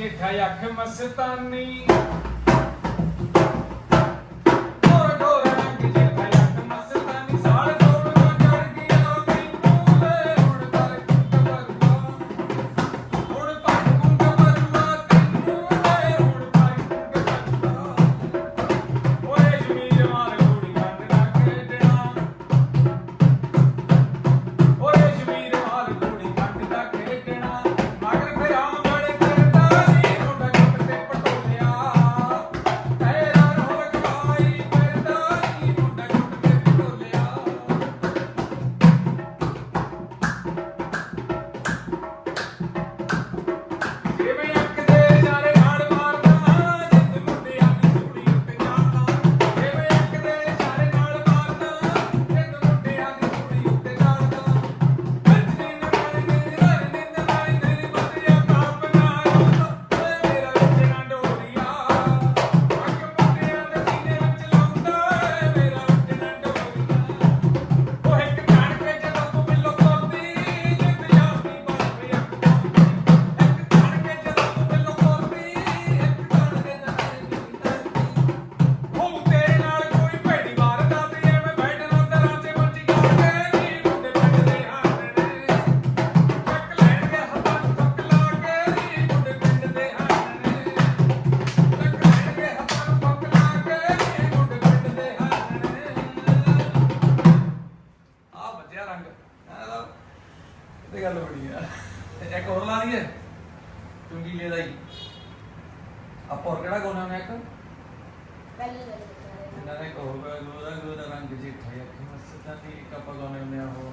ਜੇਠਾ ਅੱਖ ਮਸਤਾਨੀ। ਚੜਿਆ ਰੰਗ? ਹਾਂ ਇਹ ਗੱਲ ਬੜੀ ਆ। ਇੱਕ ਹੋਰ ਲਾ ਦਈਏ। ਚੁੰਗੀ ਲੈ ਲਈ। ਆਪਾਂ ਹੋਰ ਕਿਹੜਾ ਗਾਉਣਾ ਨੇ ਇੱਕ ਪਹਿਲੀ ਗੱਲ ਦਾ ਰੰਗ ਜਿੱਥੇ ਅੱਖੀ ਮਸਤਾਂ ਦੀ ਕਪਾ ਗਾਉਣੇ ਨੇ ਉਹ